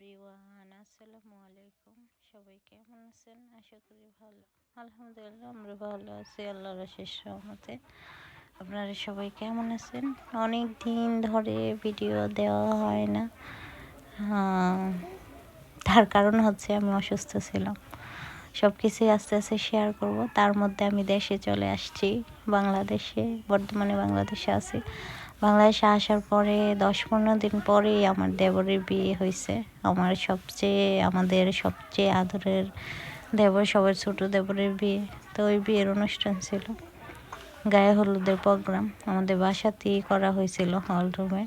আসসালামু আলাইকুম সবাই কেমন আছেন? আশা করি ভালো। আলহামদুলিল্লাহ, আমরা ভালো আছি, আল্লাহর শেষ রহমতে। আপনারা সবাই কেমন আছেন? অনেক দিন ধরে ভিডিও দেওয়া হয় না। তার কারণ হচ্ছে আমি অসুস্থ ছিলাম। সব কিছুই আস্তে আস্তে শেয়ার করব। তার মধ্যে আমি দেশে চলে আসছি, বাংলাদেশে, বর্তমানে বাংলাদেশে আছি। বাংলাদেশে আসার পরে দশ পনেরো দিন পরেই আমার দেবরের বিয়ে হয়েছে। আমার সবচেয়ে, আমাদের সবচেয়ে আদরের দেবর, সবার ছোটো দেবরের বিয়ে। তো ওই বিয়ের অনুষ্ঠান ছিল। গায়ে হলুদের প্রোগ্রাম। আমাদের বাসাতেই করা হয়েছিল হল রুমে।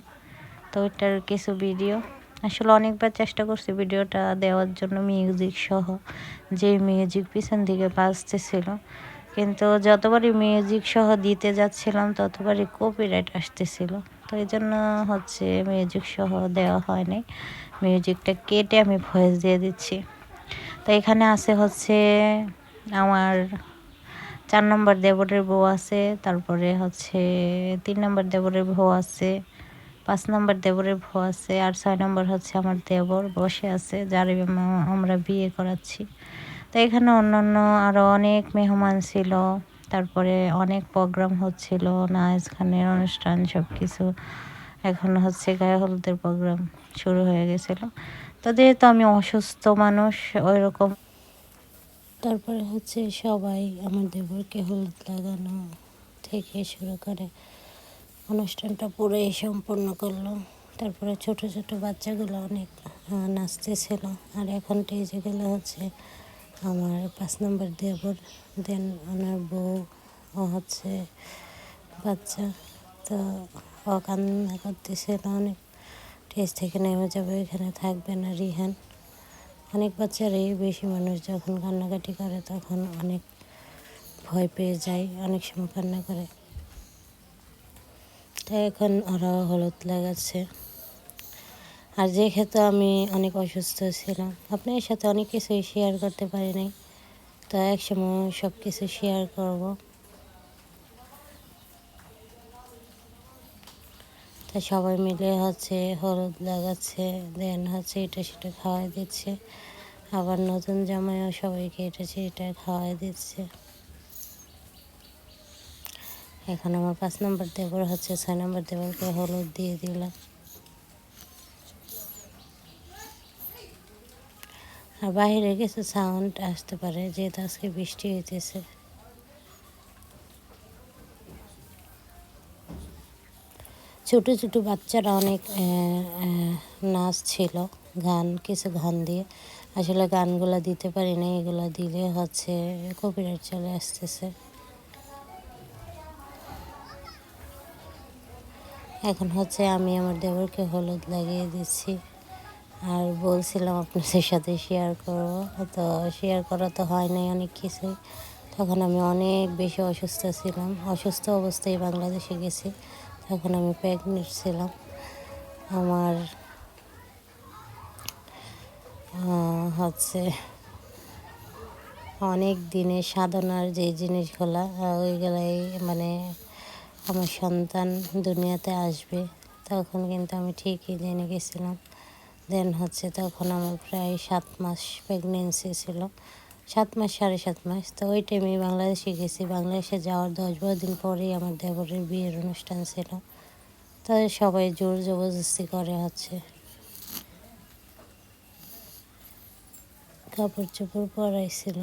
তো ওইটার কিছু ভিডিও। আসলে অনেকবার চেষ্টা করছি ভিডিওটা দেওয়ার জন্য মিউজিক সহ। যে মিউজিক পিছন দিকে বাজতেছিল কিন্তু যতবারই মিউজিক সহ দিতে যাচ্ছিলাম, ততবারই কপিরাইট আসতেছিল। তো এই জন্য হচ্ছে মিউজিক সহ দেওয়া হয়নি। মিউজিকটা কেটে আমি ভয়েস দিয়ে দিচ্ছি। তো এখানে আছে হচ্ছে আমার চার নম্বর দেবরের বউ আছে, তারপরে হচ্ছে তিন নম্বর দেবরের বউ আছে, পাঁচ নম্বর দেবরের বউ আছে, আর ছয় নম্বর হচ্ছে আমার দেবর বসে আছে, যার আমরা বিয়ে করাচ্ছি। তো এখানে অন্যান্য আরও অনেক মেহমান ছিল। তারপরে অনেক প্রোগ্রাম হচ্ছিল, নাচ গানের অনুষ্ঠান সব কিছু এখন হচ্ছে গায়ে হলুদের প্রোগ্রাম শুরু হয়ে গেছিল। তো যেহেতু আমি অসুস্থ মানুষ ওই রকম তারপরে হচ্ছে সবাই আমার দেবরকে হলুদ লাগানো থেকে শুরু করে অনুষ্ঠানটা পুরোই সম্পূর্ণ করল। তারপরে ছোট ছোট বাচ্চাগুলো অনেক নাচতেছিল। আর এখন টেজেগুলো হচ্ছে আমার পাঁচ নম্বর দেবর দেন ওনার বউ, ও হচ্ছে বাচ্চা। তো ও কান্না করতেছে করতেছিল অনেক টেজ থেকে নেমে যাবে এখানে থাকবে না রিহান। অনেক বাচ্চারাই বেশি মানুষ যখন কান্নাকাটি করে, তখন অনেক ভয় পেয়ে যায়, অনেক সময় কান্না করে। তাই এখন ওরা হলুদ লাগাচ্ছে। আর যে ক্ষেত্রে আমি অনেক অসুস্থ ছিলাম, আপনার সাথে অনেক কিছুই শেয়ার করতে পারি নাই তো একসময় সব কিছু শেয়ার করব। তা সবাই মিলে হচ্ছে হলুদ লাগাচ্ছে, দেন হচ্ছে এটা সেটা খাওয়াই দিচ্ছে। আবার নতুন জামাইও সবাইকে এটা সেটা খাওয়াই দিচ্ছে। এখন আমার পাঁচ নম্বর দেবর হচ্ছে, ছয় নম্বর দেবরকে হলুদ দিয়ে দিলাম। আর বাইরে কিছু সাউন্ড আসতে পারে, যেহেতু আজকে বৃষ্টি হইতেছে। ছোট ছোট বাচ্চারা অনেক নাচ ছিল, গান, কিছু গান দিয়ে। আসলে গানগুলো দিতে পারি না এগুলো দিলে হচ্ছে কপিরাইট চলে আসতেছে। এখন হচ্ছে আমি আমার দেবরকে হলুদ লাগিয়ে দিচ্ছি। আর বলছিলাম আপনাদের সাথে শেয়ার করব তো শেয়ার করা তো হয় নাই অনেক কিছুই। তখন আমি অনেক বেশি অসুস্থ ছিলাম। অসুস্থ অবস্থায় বাংলাদেশে গেছি। তখন আমি প্রেগনেন্ট ছিলাম। আমার হচ্ছে অনেক দিনের সাধনার যে জিনিসগুলো ওইগুলাই মানে আমার সন্তান দুনিয়াতে আসবে। তখন কিন্তু আমি ঠিকই জেনে গেছিলাম। দেন হচ্ছে তখন আমার প্রায় সাত মাস প্রেগনেন্সি ছিল। সাত মাস, সাড়ে সাত মাস। তো ওই টাইমে বাংলাদেশে গেছি। বাংলাদেশে যাওয়ার দশ বারো দিন পরেই আমার দেবরের বিয়ের অনুষ্ঠান ছিল। তাদের সবাই জোর জবরদস্তি করে হচ্ছে। কাপড় চোপড় পরাইছিল।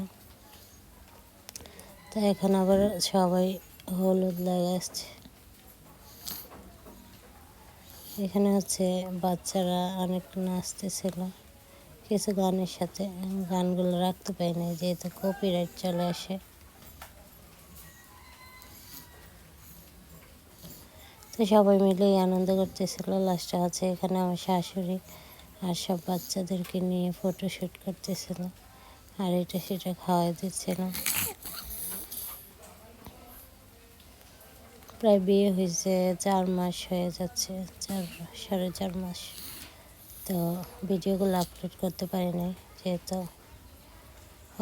তো এখন আবার সবাই হলুদ লাগাচ্ছে। এখানে হচ্ছে বাচ্চারা অনেক নাচতেছিল। কিছু গানের সাথে গানগুলো রাখতে পারি না যেহেতু কপিরাইট চলে আসে। তো সবাই মিলেই আনন্দ করতেছিল। লাস্টে আছে এখানে আমার শাশুড়ি আর সব বাচ্চাদেরকে নিয়ে ফটোশ্যুট করতেছিল। আর এটা সেটা খাওয়াই দিচ্ছিলাম প্রায় বিয়ে হয়েছে, চার মাস হয়ে যাচ্ছে, চার, সাড়ে চার মাস। তো ভিডিওগুলো আপলোড করতে পারি যেহেতু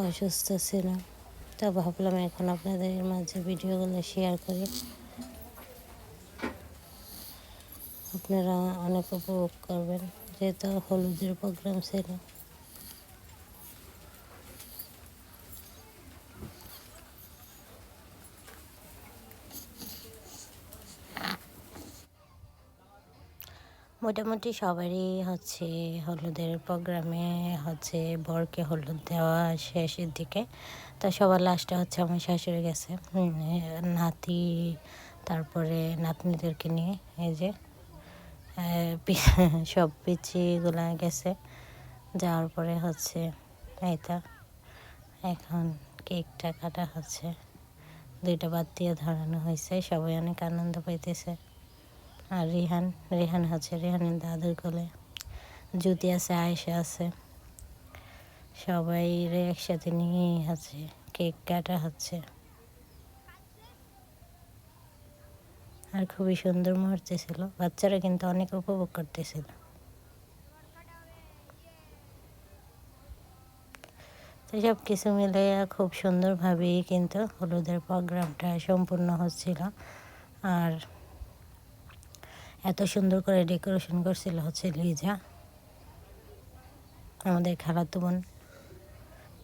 অসুস্থ ছিলাম। তো ভাবলাম এখন আপনাদের মাঝে ভিডিওগুলো শেয়ার করি। আপনারা অনেক উপভোগ করবেন, যেহেতু হলুদের প্রোগ্রাম ছিল। মোটামুটি সবারই হচ্ছে হলুদের প্রোগ্রামে হচ্ছে বরকে হলুদ দেওয়া শেষের দিকে। তো সবার লাস্টে হচ্ছে আমার শাশুড়ি গেছে। নাতি, তারপরে নাতনিদেরকে নিয়ে, এই যে সব পিচিগুলা গেছে। যাওয়ার পরে হচ্ছে এইটা এখন কেকটা কাটা হচ্ছে। দুইটা বাদ দিয়ে ধরানো হয়েছে। সবাই অনেক আনন্দ পাইতেছে। আর রিহান রিহান হচ্ছে রিহানের দাদুর কোলে। জুতি আছে, আয়েশা আছে। সবাই একসাথে নিয়েই হচ্ছে কেক কাটা হচ্ছে। আর খুবই সুন্দর মুহূর্তে ছিল। বাচ্চারা কিন্তু অনেক উপভোগ করতেছিল। সব কিছু মিলে খুব সুন্দরভাবেই কিন্তু হলুদের প্রোগ্রামটা সম্পূর্ণ হচ্ছিল। আর এত সুন্দর করে ডেকোরেশন করছিল হচ্ছে লিজা, আমাদের খালাতো বোন।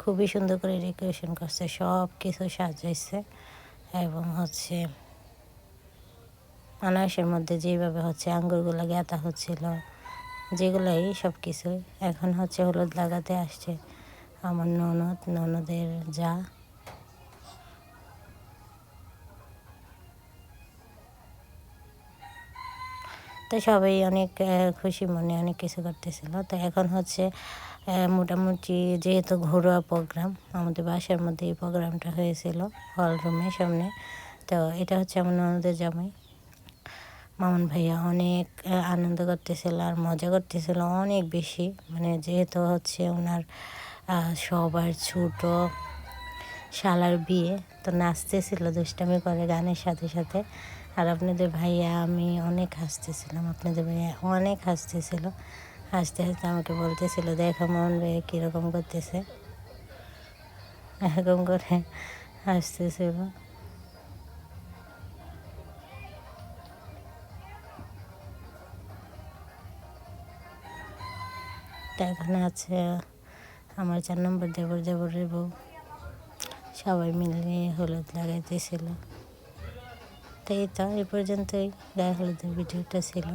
খুবই সুন্দর করে ডেকোরেশন করছে, সব কিছু সাজাইছে এবং হচ্ছে আনারসের মধ্যে যেভাবে হচ্ছে আঙ্গুরগুলো গেঁথা হচ্ছিল, যেগুলাই সব কিছুই এখন হচ্ছে হলুদ লাগাতে আসছে আমার ননদ, ননদের যা। তো সবাই অনেক খুশি মনে অনেক কিছু করতেছিল। তো এখন হচ্ছে মোটামুটি যেহেতু ঘরোয়া প্রোগ্রাম আমাদের বাসার মধ্যে এই প্রোগ্রামটা হয়েছিল হল রুমের সামনে। তো এটা হচ্ছে আমার ননদের জামাই। মামুন ভাইয়া অনেক আনন্দ করতেছিল আর মজা করতেছিল অনেক বেশি। মানে যেহেতু হচ্ছে ওনার সবার ছোট শালার বিয়ে, তো নাচতেছিল দুষ্টামি করে গানের সাথে সাথে। আর আপনাদের ভাইয়া, আমি অনেক হাসতেছিলাম। আপনাদের ভাইয়া অনেক হাসতেছিল। হাসতে হাসতে আমাকে বলতেছিল, দেখো মন ভাইয়া কীরকম করতেছে। এরকম করে হাসতেছিল। এখানে আছে আমার চার নম্বর দেবর দেবরের বউ। সবাই মিলে হলুদ লাগাইতেছিল। তো এই তো এই পর্যন্তই গায়ে হলুদের ভিডিওটা ছিল।